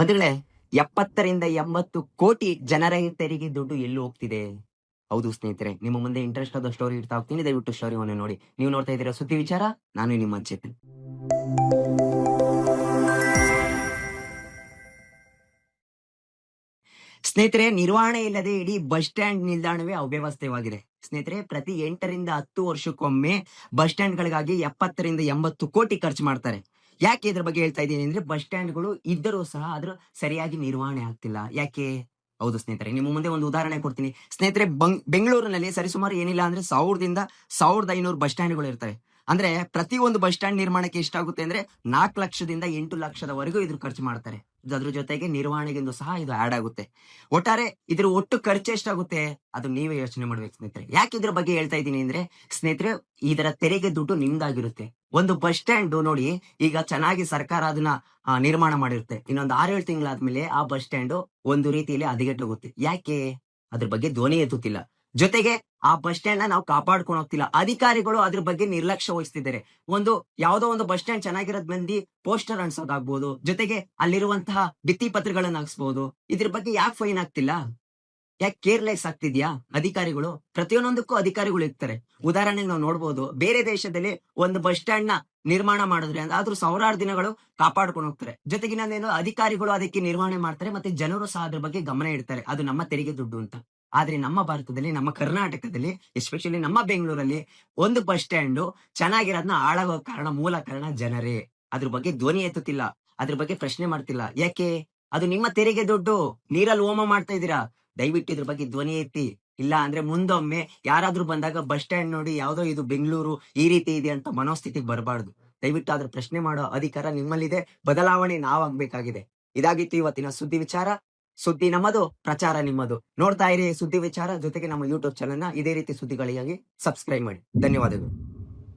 ಬಂಧುಗಳೇ, ಎಪ್ಪತ್ತರಿಂದ ಎಂಬತ್ತು ಕೋಟಿ ಜನರ ತೆರಿಗೆ ದುಡ್ಡು ಎಲ್ಲೂ ಹೋಗ್ತಿದೆ? ಹೌದು ಸ್ನೇಹಿತರೆ, ನಿಮ್ಮ ಮುಂದೆ ಇಂಟ್ರೆಸ್ಟ್ ಆದ ಸ್ಟೋರಿ ಇಡ್ತಾ ಹೋಗ್ತೀನಿ. ದಯವಿಟ್ಟು ಸ್ಟೋರಿವನ್ನು ನೋಡಿ. ನೀವು ನೋಡ್ತಾ ಇದ್ದೀರಾ ಸುದ್ದಿ ವಿಚಾರ? ನಾನು ನಿಮ್ಮ ಚೇತನ್ ಸ್ನೇಹಿತರೆ, ನಿರ್ವಹಣೆ ಇಲ್ಲದೆ ಇಡೀ ಬಸ್ ಸ್ಟ್ಯಾಂಡ್ ನಿಲ್ದಾಣವೇ ಅವ್ಯವಸ್ಥೆವಾಗಿದೆ. ಸ್ನೇಹಿತರೆ, ಪ್ರತಿ ಎಂಟರಿಂದ ಹತ್ತು ವರ್ಷಕ್ಕೊಮ್ಮೆ ಬಸ್ ಸ್ಟ್ಯಾಂಡ್ಗಳಿಗಾಗಿ ಎಪ್ಪತ್ತರಿಂದ ಎಂಬತ್ತು ಕೋಟಿ ಖರ್ಚು ಮಾಡ್ತಾರೆ. ಯಾಕೆ ಇದ್ರ ಬಗ್ಗೆ ಹೇಳ್ತಾ ಇದ್ದೀನಿ ಅಂದ್ರೆ ಬಸ್ ಸ್ಟ್ಯಾಂಡ್ಗಳು ಇದ್ದರೂ ಸಹ ಅದ್ರ ಸರಿಯಾಗಿ ನಿರ್ವಹಣೆ ಆಗ್ತಿಲ್ಲ. ಯಾಕೆ? ಹೌದು ಸ್ನೇಹಿತರೆ, ನಿಮ್ಮ ಮುಂದೆ ಒಂದು ಉದಾಹರಣೆ ಕೊಡ್ತೀನಿ. ಸ್ನೇಹಿತರೆ, ಬಂಗ್, ಬೆಂಗಳೂರಿನಲ್ಲಿ ಸರಿಸುಮಾರು ಏನಿಲ್ಲ ಅಂದ್ರೆ ಸಾವಿರದಿಂದ ಸಾವಿರದ ಐನೂರು ಬಸ್ ಸ್ಟ್ಯಾಂಡ್ಗಳು ಇರ್ತವೆ. ಅಂದ್ರೆ ಪ್ರತಿ ಒಂದು ಬಸ್ ಸ್ಟ್ಯಾಂಡ್ ನಿರ್ಮಾಣಕ್ಕೆ ಎಷ್ಟಾಗುತ್ತೆ ಅಂದ್ರೆ ನಾಲ್ಕು ಲಕ್ಷದಿಂದ ಎಂಟು ಲಕ್ಷದವರೆಗೂ ಇದ್ರ ಖರ್ಚು ಮಾಡ್ತಾರೆ. ಅದ್ರ ಜೊತೆಗೆ ನಿರ್ವಹಣೆಗೆಂದು ಸಹ ಇದು ಆಡ್ ಆಗುತ್ತೆ. ಒಟ್ಟಾರೆ ಇದ್ರ ಒಟ್ಟು ಖರ್ಚು ಎಷ್ಟಾಗುತ್ತೆ? ಅದು ನೀವೇ ಯೋಚನೆ ಮಾಡ್ಬೇಕು ಸ್ನೇಹಿತರೆ. ಯಾಕೆ ಇದ್ರ ಬಗ್ಗೆ ಹೇಳ್ತಾ ಇದ್ದೀನಿ ಅಂದ್ರೆ, ಸ್ನೇಹಿತರೆ, ಇದರ ತೆರಿಗೆ ದುಡ್ಡು ನಿಮ್ದಾಗಿರುತ್ತೆ. ಒಂದು ಬಸ್ ಸ್ಟ್ಯಾಂಡ್ ನೋಡಿ, ಈಗ ಚೆನ್ನಾಗಿ ಸರ್ಕಾರ ಅದನ್ನ ನಿರ್ಮಾಣ ಮಾಡಿರುತ್ತೆ. ಇನ್ನೊಂದು ಆರೇಳು ತಿಂಗಳಾದ್ಮೇಲೆ ಆ ಬಸ್ ಸ್ಟ್ಯಾಂಡ್ ಒಂದು ರೀತಿಯಲ್ಲಿ ಹದಗೆಟ್ಟೋಗುತ್ತೆ. ಯಾಕೆ? ಅದ್ರ ಬಗ್ಗೆ ಧ್ವನಿ ಎತ್ತುತ್ತಿಲ್ಲ. ಜೊತೆಗೆ ಆ ಬಸ್ ಸ್ಟ್ಯಾಂಡ್ನ ನಾವು ಕಾಪಾಡ್ಕೊಂಡು ಹೋಗ್ತಿಲ್ಲ. ಅಧಿಕಾರಿಗಳು ಅದ್ರ ಬಗ್ಗೆ ನಿರ್ಲಕ್ಷ್ಯ ವಹಿಸ್ತಿದ್ದಾರೆ. ಒಂದು ಯಾವ್ದೋ ಒಂದು ಬಸ್ ಸ್ಟ್ಯಾಂಡ್ ಚೆನ್ನಾಗಿರೋದ್ ಬಂದಿ ಪೋಸ್ಟರ್ ಅನ್ಸೋದಾಗ್ಬೋದು. ಜೊತೆಗೆ ಅಲ್ಲಿರುವಂತಹ ಭಿತ್ತಿ ಪತ್ರಗಳನ್ನ ಹಾಕ್ಸ್ಬೋದು. ಇದ್ರ ಬಗ್ಗೆ ಯಾಕೆ ಫೈನ್ ಆಗ್ತಿಲ್ಲ? ಯಾಕೆ ಕೇರ್ಲೆಸ್ ಆಗ್ತಿದ್ಯಾ? ಅಧಿಕಾರಿಗಳು, ಪ್ರತಿಯೊಂದಕ್ಕೂ ಅಧಿಕಾರಿಗಳು ಇರ್ತಾರೆ. ಉದಾಹರಣೆಗೆ ನಾವು ನೋಡ್ಬೋದು, ಬೇರೆ ದೇಶದಲ್ಲಿ ಒಂದು ಬಸ್ ಸ್ಟ್ಯಾಂಡ್ನ ನಿರ್ಮಾಣ ಮಾಡಿದ್ರೆ ಅಂದ್ರೆ ಆದ್ರೂ ಸಾವಿರಾರು ದಿನಗಳು ಕಾಪಾಡ್ಕೊಂಡು ಹೋಗ್ತಾರೆ. ಜೊತೆಗೆ ನಾನೇನು ಅಧಿಕಾರಿಗಳು ಅದಕ್ಕೆ ನಿರ್ವಹಣೆ ಮಾಡ್ತಾರೆ, ಮತ್ತೆ ಜನರು ಸಹ ಅದ್ರ ಬಗ್ಗೆ ಗಮನ ಇಡ್ತಾರೆ. ಅದು ನಮ್ಮ ತೆರಿಗೆ ದುಡ್ಡು ಅಂತ. ಆದ್ರೆ ನಮ್ಮ ಭಾರತದಲ್ಲಿ, ನಮ್ಮ ಕರ್ನಾಟಕದಲ್ಲಿ ಎಸ್ಪೆಷಲಿ ನಮ್ಮ ಬೆಂಗಳೂರಲ್ಲಿ ಒಂದು ಬಸ್ ಸ್ಟ್ಯಾಂಡ್ ಚೆನ್ನಾಗಿರೋದನ್ನ ಹಾಳಾಗೋ ಕಾರಣ, ಮೂಲ ಕಾರಣ ಜನರೇ. ಅದ್ರ ಬಗ್ಗೆ ಧ್ವನಿ ಎತ್ತುತ್ತಿಲ್ಲ. ಅದ್ರ ಬಗ್ಗೆ ಪ್ರಶ್ನೆ ಮಾಡ್ತಿಲ್ಲ. ಯಾಕೆ? ಅದು ನಿಮ್ಮ ತೆರಿಗೆ ದುಡ್ಡು. ನೀರಲ್ಲಿ ಹೋಮ ಮಾಡ್ತಾ ಇದ್ದೀರಾ? ದಯವಿಟ್ಟು ಇದ್ರ ಬಗ್ಗೆ ಧ್ವನಿ ಎತ್ತಿ. ಇಲ್ಲ ಅಂದ್ರೆ ಮುಂದೊಮ್ಮೆ ಯಾರಾದ್ರೂ ಬಂದಾಗ ಬಸ್ ಸ್ಟ್ಯಾಂಡ್ ನೋಡಿ ಯಾವ್ದೋ ಇದು ಬೆಂಗಳೂರು ಈ ರೀತಿ ಇದೆ ಅಂತ ಮನೋಸ್ಥಿತಿಗೆ ಬರಬಾರ್ದು. ದಯವಿಟ್ಟು ಅದ್ರ ಪ್ರಶ್ನೆ ಮಾಡೋ ಅಧಿಕಾರ ನಿಮ್ಮಲ್ಲಿದೆ. ಬದಲಾವಣೆ ನಾವಾಗ್ಬೇಕಾಗಿದೆ. ಇದಾಗಿತ್ತು ಇವತ್ತಿನ ಸುದ್ದಿ ವಿಚಾರ. ಸುದ್ದಿ ನಮ್ಮದು, ಪ್ರಚಾರ ನಿಮ್ಮದು. ನೋಡ್ತಾ ಇರಿ ಸುದ್ದಿ ವಿಚಾರ, ಜೊತೆಗೆ ನಮ್ಮ ಯೂಟ್ಯೂಬ್ ಚಾನಲ್ನ ಇದೇ ರೀತಿ ಸುದ್ದಿಗಳಿಗಾಗಿ ಸಬ್ಸ್ಕ್ರೈಬ್ ಮಾಡಿ. ಧನ್ಯವಾದಗಳು.